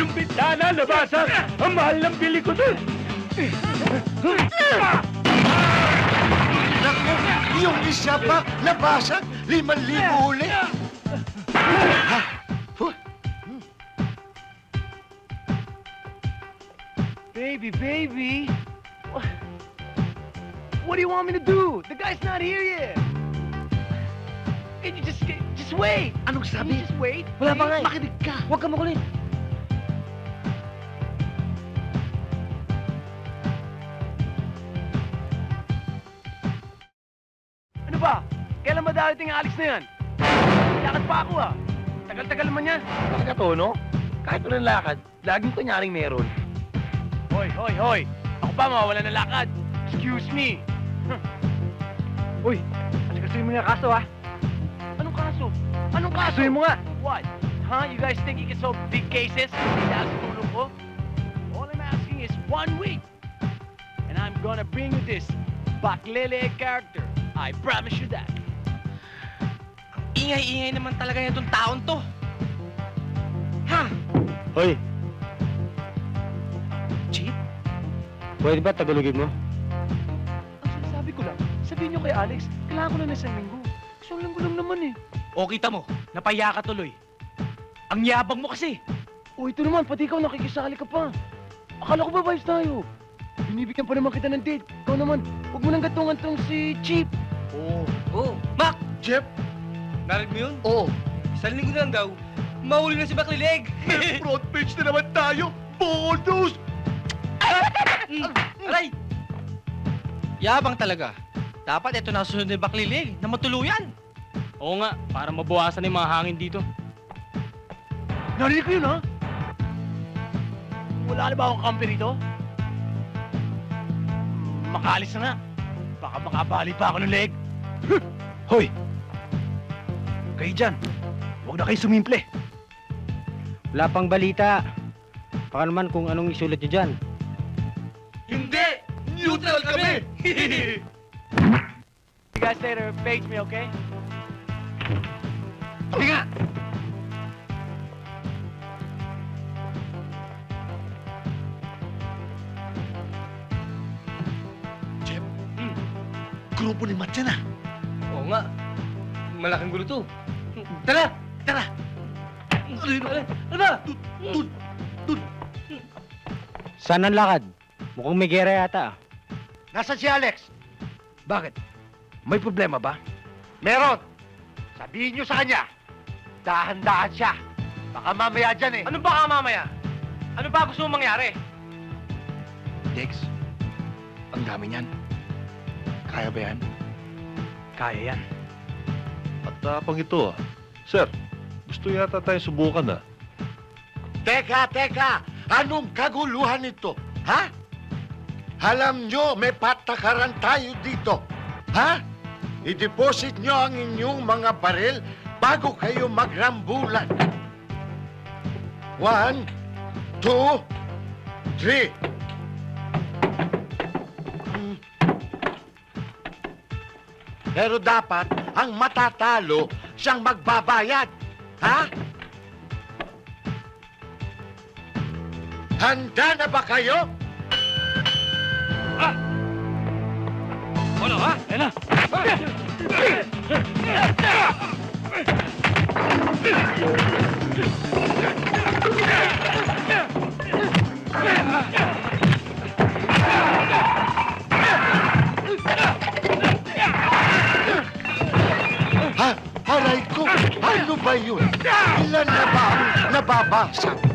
Yung bintana nabasag! Ang mahal ng bili ko! Naku, yung isa pa, nabasag. Liman libo uli. Baby, baby! What? What do you want me to do? The guy's not here yet! Can you just, just wait? Anong Can sabi? you just wait? Wala pa nga eh. Makinig ka. Huwag ka makulit. Darating ang Alex na yan? Lakad pa ako ah. Tagal-tagal naman yan. Talaga to, no? Kahit walang lakad, laging kunyaring meron. Hoy, hoy, hoy! Ako pa mawawala ng lakad. Excuse me. Uy, asikasuhin mo yung kaso, ah. Anong kaso? Anong kaso? Kasuhin mo nga. What? Huh? You guys think you can solve big cases? Hindi sa tulong ko? All I'm asking is one week. And I'm gonna bring you this Baklele character. I promise you that. Ingay-ingay naman talaga yan tong taon to. Ha? Hoy, Chief? pwede ba tagalogin mo? Ang sinasabi ko lang, sabihin niyo kay Alex, kailangan ko lang ng isang linggo. Isang linggo lang naman eh. O kita mo, napaya ka tuloy. Ang yabang mo kasi. O ito naman, pati ikaw nakikisali ka pa. Akala ko ba vibes tayo? Binibigyan pa naman kita ng date. Ikaw naman, huwag mo nang gatungan tong si Chief. Oo. Oh, Mac! Jeff? Narinig mo yun? Oo. Isang linggo na lang daw, mahuli na si Baklileg. May front page na naman tayo. Bonus! Aray! Yabang talaga. Dapat ito na susunod ni Baklileg na matuluyan. Oo nga, para mabawasan yung mga hangin dito. Narinig ko yun, ha? Wala na ba akong kampi rito? Makalis na nga. Baka makabali pa ako ng leg. Hoy! Kayo dyan, huwag na kayo sumimple. Wala pang balita. Baka naman kung anong isulat nyo dyan. Hindi! Neutral kami! You guys later, page me, okay? Sabi nga! Jeff, Hmm. grupo ni Matt yan ah. Oo nga. Malaking gulo to. Tara! Tara! Ano yun? Ano ba? Dun! Dun! Saan ang lakad? Mukhang may gera yata. ah. Nasaan si Alex? Bakit? May problema ba? Meron! Sabihin niyo sa kanya, dahan-dahan siya. Baka mamaya dyan eh. Ano ba ka mamaya? Ano ba gusto mong mangyari? Dex, ang dami niyan. Kaya ba yan? Kaya yan. At tapang ito ah. Sir, gusto yata tayo subukan ah. Teka, teka! Anong kaguluhan ito? Ha? Alam nyo, may patakaran tayo dito. Ha? I-deposit nyo ang inyong mga baril bago kayo magrambulan. One, two, three. Hmm. Pero dapat, ang matatalo, siyang magbabayad. Ha? Handa na ba kayo? Ano ha? Ayan na! Ha? Ba yun? Ilan na ba ang nababasa?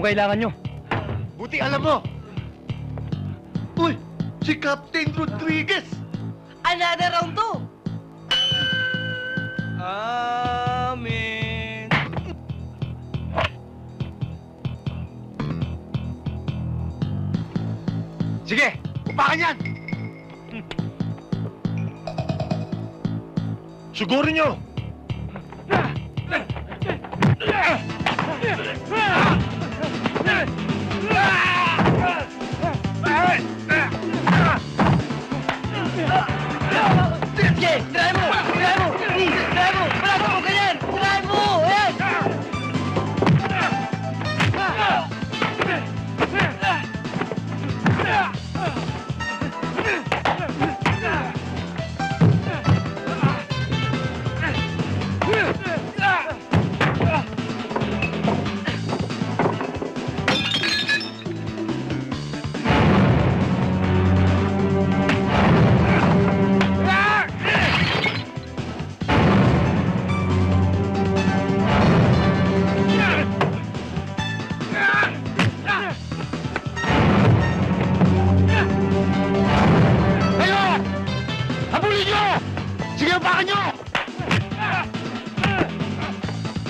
Akong kailangan nyo. Buti alam mo. Uy, si Captain Rodriguez. Another round to! Amen. Sige, upakan yan. Sugurin nyo! Sige! Try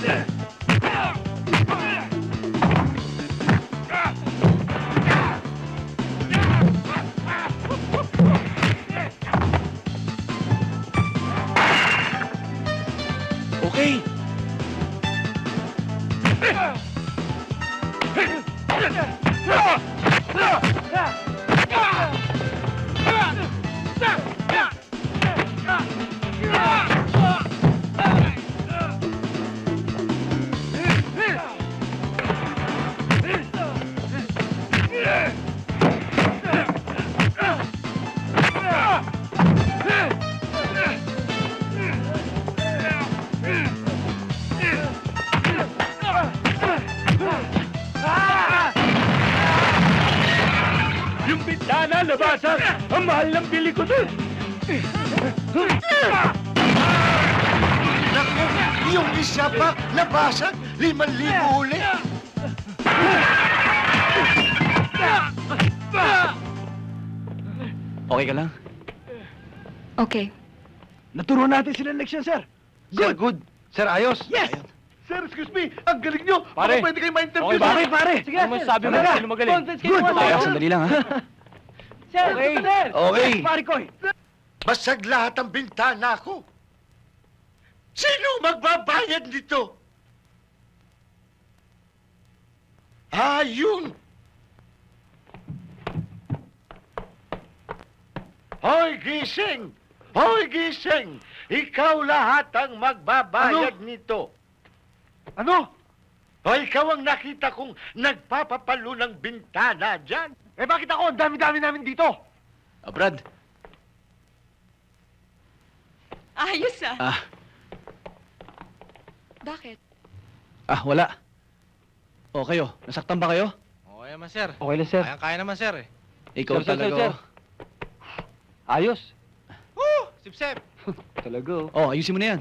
Okay! Yung bintana nabasag! Ang mahal ng bili ko dun! Naku, yung isa pa nabasag! Liman libo uli! Okay ka lang? Okay. Naturuan natin sila ng leksyon, sir! Sir, good. Sir, ayos. Yes! Sir, excuse me! Ang galing nyo! Pare. Baka pwede kayo ma-interview Okay, pare, sa- pare. Sige, Ano sir. sabi mo Talaga. sino magaling? Kayo, sir. Kaya, sandali lang, ha? Sir, Okay. sir. Okay. Pare ko, Basag lahat ang bintana ko. Sino magbabayad nito? Ah, yun! Hoy, gising! Hoy, gising! Ikaw lahat ang magbabayad nito. Ano? O ikaw ang nakita kong nagpapapalo ng bintana dyan. Eh bakit ako? Ang dami-dami namin dito. Ah, Brad. Ayos ah. Ah, Bakit? ah, wala. O, kayo. Nasaktan ba kayo? Okay naman, sir. Okay lang, sir. kaya naman, sir, eh. Ikaw Sir, sir, talaga, sir, sir. oh. Ayos. Woo! Sip-sip. Talaga, oh. Oh, ayusin mo na yan.